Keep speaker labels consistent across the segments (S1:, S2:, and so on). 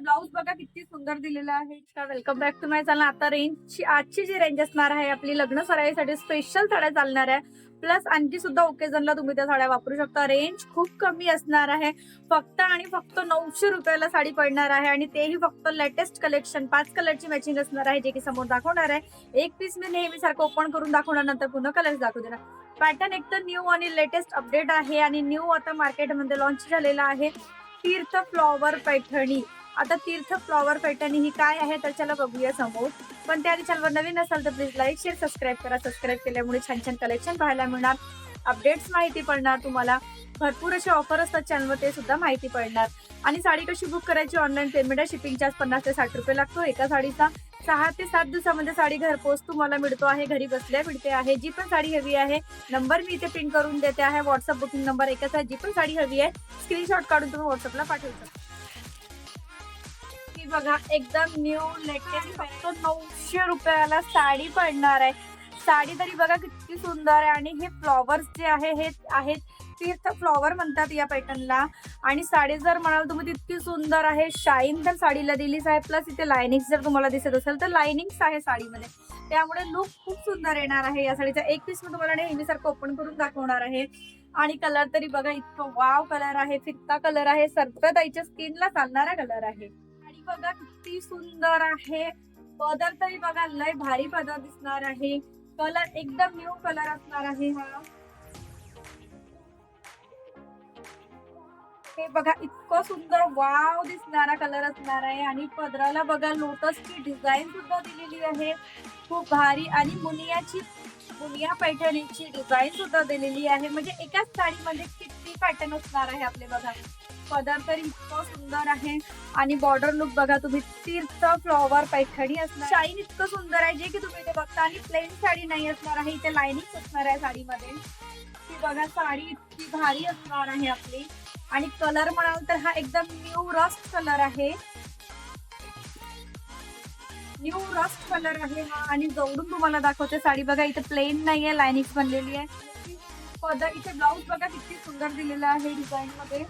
S1: Blouse बघा किती सुंदर दिलेला आहे. Welcome back to my channel आता रेंजची आजची जी रेंज असणार आहे आपली लग्न सराईसाठी स्पेशल साड्या चालणार आहे. प्लस आणखी सुद्धा ओकेजनला तुम्ही त्या साड्या वापरू शकता. रेंज खूप कमी असणार आहे. फक्त आणि फक्त नऊशे रुपयाला साडी पडणार आहे आणि तेही फक्त लेटेस्ट कलेक्शन पाच कलरची मॅचिंग असणार आहे जे की समोर दाखवणार आहे. एक पीस मी नेहमी सारखं ओपन करून दाखवणार नंतर पुन्हा कलर्स दाखवू देणार. पॅटर्न एक तर न्यू आणि लेटेस्ट अपडेट आहे. आणि न्यू आता मार्केटमध्ये लॉन्च झालेला आहे. तीर्थ फ्लॉवर पैठणी. आता तीर्थ फ्लॉवर पॅटर्न ही काय आहे तर चला बघूया समोर. पण त्या चॅनलवर नवीन असाल तर प्लीज लाईक शेअर सबस्क्राईब करा. सबस्क्राईब केल्यामुळे छान छान कलेक्शन पाहायला मिळणार. अपडेट्स माहिती पडणार तुम्हाला. भरपूर असे ऑफर असतात चॅनलवर ते सुद्धा माहिती पडणार. आणि साडी कशी बुक करायची ऑनलाईन पेमेंट आहे? शिपिंग चार्ज पन्नास ते साठ रुपये लागतो. एका साडीचा सहा ते सात दिवसामध्ये साडी घरपोच तुम्हाला मिळतो आहे. घरी बसल्या मिळते आहे. जी पण साडी हवी आहे नंबर मी इथे प्रिंट करून देते आहे. व्हॉट्सअप बुकिंग नंबर एकच आहे. जी पण साडी हवी आहे स्क्रीनशॉट काढून तुम्ही व्हॉट्सअपला पाठवू शकता. बघा एकदम न्यू लेटेस्ट फक्त नऊशे रुपयाला साडी पडणार आहे. साडी तरी बघा किती सुंदर आहे. आणि हे फ्लॉवर्स जे आहे हे आहेत तीर्थ फ्लॉवर म्हणतात या पॅटर्नला आणि साडी जर म्हणाल तुम्ही तितकी सुंदर आहे. शाईन तर साडीला दिलीच आहे. प्लस इथे लायनिंग जर तुम्हाला दिसत असेल तर लायनिंग्स आहे साडीमध्ये. त्यामुळे लुक खूप सुंदर येणार आहे या साडीचा. एक पीस मी तुम्हाला नेहमीसारखं ओपन करून दाखवणार आहे. आणि कलर तरी बघा इतकं वाव कलर आहे. फित्ता कलर आहे. सर्पताईच्या स्किनला चालणारा कलर आहे. आणि बघा किती सुंदर आहे. पदर तरी बघा लय भारी पदर दिसणार आहे. कलर एकदम न्यू कलर असणार आहे हा. हे बघा इतकं सुंदर वाव दिसणारा कलर असणार आहे. आणि पदराला बघा लोटसची डिझाईन सुद्धा दिलेली आहे. खूप भारी. आणि मुनियाची मुनिया पैठणीची डिझाईन सुद्धा दिलेली आहे. म्हणजे एकाच साडीमध्ये किती पॅटर्न असणार आहे आपले बघा. पदर तर इतकं सुंदर आहे. आणि बॉर्डर लुक बघा तुम्ही तीर्थ फ्लॉवर पैठणी असणार. शाईन इतकं सुंदर आहे जे की तुम्ही इथे बघता. आणि प्लेन साडी नाही असणार आहे इथे लाईनिंग असणार आहे साडीमध्ये. ती बघा साडी इतकी भारी असणार आहे आपली. आणि कलर म्हणाल तर हा एकदम न्यू रस्ट कलर आहे. न्यू रस्ट कलर आहे हा. आणि जवळून तुम्हाला दाखवते साडी. बघा इथे प्लेन नाहीये लाईनिंग बनलेली आहे. पदर इथे ब्लाऊज बघा किती सुंदर दिलेला आहे डिझाईन मध्ये.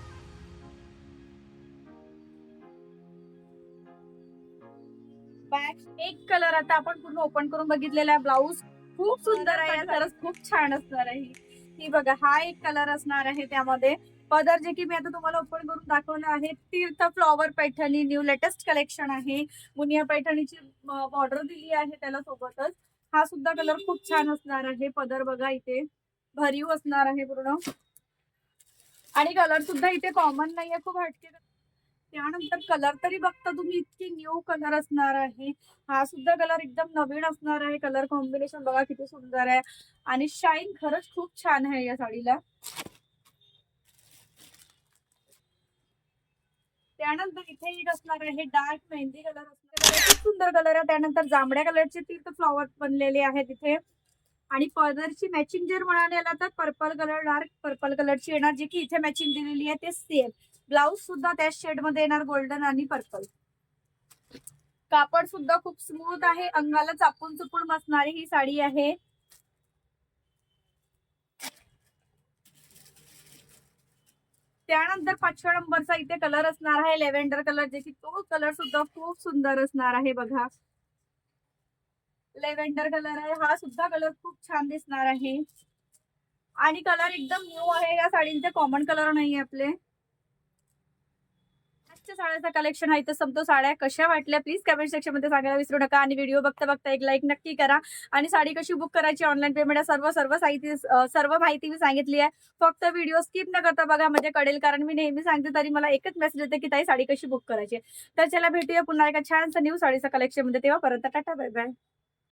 S1: बॅग एक कलर आता आपण पूर्ण ओपन करून बघितलेला आहे. ब्लाऊज खूप सुंदर आहे खरंच खूप छान असणार आहे. ही बघा हा एक कलर असणार आहे त्यामध्ये. पदर जे की मी आता तुम्हाला ओपन करून दाखवलं आहे तीर्थ flower paithani new latest collection आहे. मुनिया पैठणीची बॉर्डर दिली आहे त्याला सोबतच. हा सुद्धा कलर खूप छान असणार आहे. पदर बघा इथे. भरीव असणार आहे पूर्ण. आणि कलर सुद्धा इथे कॉमन नाहीये. खूप हटके त्यानंतर कलर तरी बघता तुम्ही इतकी न्यू कलर असणार आहे. हा सुद्धा कलर एकदम नवीन असणार आहे. कलर कॉम्बिनेशन बघा किती सुंदर आहे. आणि शाईन खरंच खूप छान आहे या साडीला. त्यानंतर इथे एक असणार आहे डार्क मेहंदी कलर असणार आहे. खूप सुंदर कलर आहे. त्यानंतर जांभळ्या कलरचे तीर्थ फ्लॉवर बनलेले आहेत तिथे आणि पदरची मॅचिंग जर म्हणाले आला तर पर्पल कलर डार्क पर्पल कलरची येणार जी की इथे मॅचिंग दिलेली आहे ते सेम ब्लाऊज सुद्धा त्याच शेडमध्ये येणार गोल्डन आणि पर्पल कापड सुद्धा खूप स्मूथ आहे. अंगाला चापून चुपून बसणारी ही साडी आहे. त्यानंतर पाचव्या नंबरचा इथे कलर असणार आहे. लेव्हेंडर कलर जे की तो कलर सुद्धा खूप सुंदर असणार आहे बघा. लेव्हेंडर कलर आहे. हा सुद्धा कलर खूप छान दिसणार आहे. आणि कलर एकदम न्यू आहे. या साडींचे कॉमन कलर नाही आपले. आजच्या साड्याचा कलेक्शन आहे तर समतो साड्या कशा वाटल्या? प्लीज कमेंट सेक्शनमध्ये सांगायला विसरू नका. आणि व्हिडिओ बघता बघता एक लाईक नक्की करा. आणि साडी कशी बुक करायची ऑनलाईन पेमेंट सर्व सर्व साहित्य सर्व माहिती मी सांगितली आहे. फक्त व्हिडिओ स्किप न करता बघा म्हणजे कळेल. कारण मी नेहमी सांगते तरी मला एकच मेसेज येते की ताई साडी कशी बुक करायची तर चला भेटूया पुन्हा एका छानसा न्यू साडीचा कलेक्शनमध्ये. तेव्हा पर्यंत टाटा बाय बाय